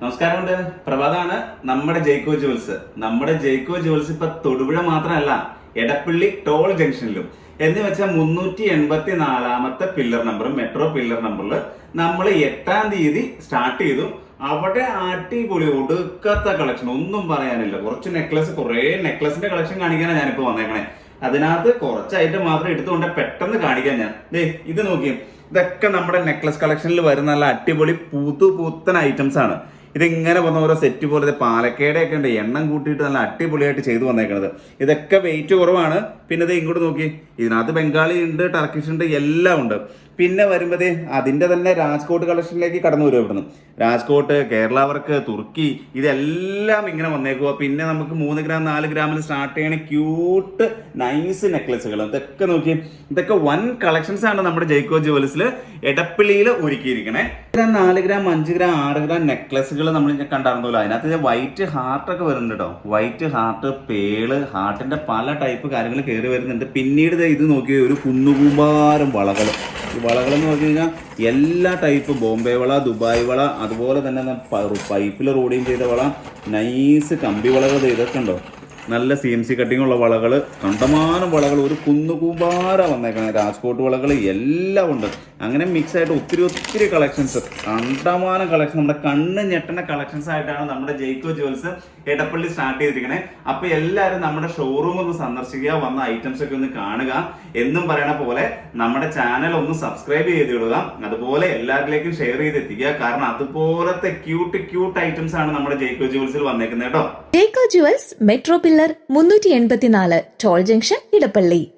നമസ്കാരമുണ്ട് പ്രഭാതാണ് നമ്മുടെ ജയ്ക്കോ ജുവൽസ് നമ്മുടെ ജയ്ക്കോ ജുവൽസ് ഇപ്പൊ തൊടുപുഴ മാത്രമല്ല എടപ്പള്ളി ടോൾ ജംഗ്ഷനിലും. എന്ന് വെച്ചാൽ മുന്നൂറ്റി എൺപത്തി നാലാമത്തെ പില്ലർ നമ്പർ മെട്രോ പില്ലർ നമ്പറിൽ നമ്മൾ എട്ടാം തീയതി സ്റ്റാർട്ട് ചെയ്തു. അവിടെ അടിപൊളി ഒടുക്കത്തെ കളക്ഷൻ ഒന്നും പറയാനില്ല. കുറച്ച് നെക്ലസ് കുറേ നെക്ലസിന്റെ കളക്ഷൻ കാണിക്കാനാണ് ഞാനിപ്പോ വന്നേക്കണേ. അതിനകത്ത് കുറച്ചായിട്ട് മാത്രം എടുത്തുകൊണ്ട് പെട്ടെന്ന് കാണിക്കാൻ ഞാൻ. ദേ ഇത് നോക്കിയും. ഇതൊക്കെ നമ്മുടെ നെക്ലസ് കളക്ഷനിൽ വരുന്ന നല്ല അടിപൊളി പൂത്തു പൂത്തൻ ഐറ്റംസ് ആണ്. ഇതിങ്ങനെ വന്ന ഓരോ സെറ്റ് പോലെ പാലക്കേടെ ഒക്കെ ഉണ്ട്. എണ്ണം കൂട്ടിയിട്ട് നല്ല അടിപൊളിയായിട്ട് ചെയ്തു വന്നേക്കണത്. ഇതൊക്കെ വെയിറ്റ് കുറവാണ്. പിന്നെ ഇത് ഇങ്ങോട്ട് നോക്കി ഇതിനകത്ത് ബംഗാളി ഉണ്ട് ടർക്കിഷ് ഉണ്ട് എല്ലാം ഉണ്ട്. പിന്നെ വരുമ്പോഴേ അതിന്റെ തന്നെ രാജ്കോട്ട് കളക്ഷനിലേക്ക് കടന്നു വരും ഇവിടുന്ന്. രാജ്കോട്ട് കേരള വർക്ക് തുർക്കി ഇതെല്ലാം ഇങ്ങനെ വന്നേക്കുക പിന്നെ നമുക്ക് മൂന്ന് ഗ്രാം നാല് ഗ്രാമിൽ സ്റ്റാർട്ട് ചെയ്യണ ക്യൂട്ട് നൈസ് നെക്ലസുകൾ ഇതൊക്കെ നോക്കി ഇതൊക്കെ വൻ കളക്ഷൻസ് ആണ് നമ്മുടെ ജയ്ക്കോ ജുവൽസിൽ എടപ്പിളിയിൽ ഒരുക്കിയിരിക്കണേ. നാല് ഗ്രാം അഞ്ച് ഗ്രാം ആറ് ഗ്രാം നെക്ലസുകൾ നമ്മൾ കണ്ടായിരുന്നല്ലോ അതിനകത്ത് വൈറ്റ് ഹാർട്ട് ഒക്കെ വരുന്നുണ്ട് കേട്ടോ വൈറ്റ് ഹാർട്ട് പേൾ ഹാർട്ടിന്റെ പല ടൈപ്പ് കാര്യങ്ങൾ കയറി വരുന്നുണ്ട്. പിന്നീട് ഇത് നോക്കി ഒരു കുന്നുകൂമ്പാരം വളകൾ എന്ന് പറഞ്ഞു കഴിഞ്ഞാൽ എല്ലാ ടൈപ്പ് ബോംബെ വള ദുബായ് വള അതുപോലെ തന്നെ പൈപ്പിൽ റോഡിങ് ചെയ്ത വള നൈസ് കമ്പി വളകൾ ഇതൊക്കെ ഉണ്ടോ? നല്ല സി എം സി കട്ടിങ് ഉള്ള വളകൾ കണ്ടമാനം വളകൾ ഒരു കുന്നുകൂമ്പാര വന്നേക്കണേ. രാജ്കോട്ട് വളകൾ എല്ലാം ഉണ്ട്. അങ്ങനെ മിക്സ് ആയിട്ട് ഒത്തിരി ഒത്തിരി കളക്ഷൻസ് കണ്ടമാനം കളക്ഷൻ നമ്മുടെ കണ്ണ് ഞെട്ടണ കളക്ഷൻസ് ആയിട്ടാണ് നമ്മുടെ ജെയ്ക്കോ ജുവൽസ് എടപ്പള്ളി സ്റ്റാർട്ട് ചെയ്തിരിക്കണേ. അപ്പൊ എല്ലാവരും നമ്മുടെ ഷോറൂം ഒന്ന് സന്ദർശിക്കുക വന്ന ഐറ്റംസ് ഒക്കെ ഒന്ന് കാണുക. എന്നും പറയണ പോലെ നമ്മുടെ ചാനൽ ഒന്ന് സബ്സ്ക്രൈബ് ചെയ്തിടുക അതുപോലെ എല്ലാവരിലേക്കും ഷെയർ ചെയ്ത് എത്തിക്കുക. കാരണം അതുപോലത്തെ ക്യൂട്ട് ക്യൂട്ട് ഐറ്റംസ് ആണ് നമ്മുടെ ജെയ്ക്കോ ജുവൽസിൽ വന്നേക്കുന്നത് കേട്ടോ. ജെയ്ക്കോ ജുവൽസ് മെട്രോ മുന്നൂറ്റി എൺപത്തിനാല് ടോൾ ജംഗ്ഷൻ ഇടപ്പള്ളി.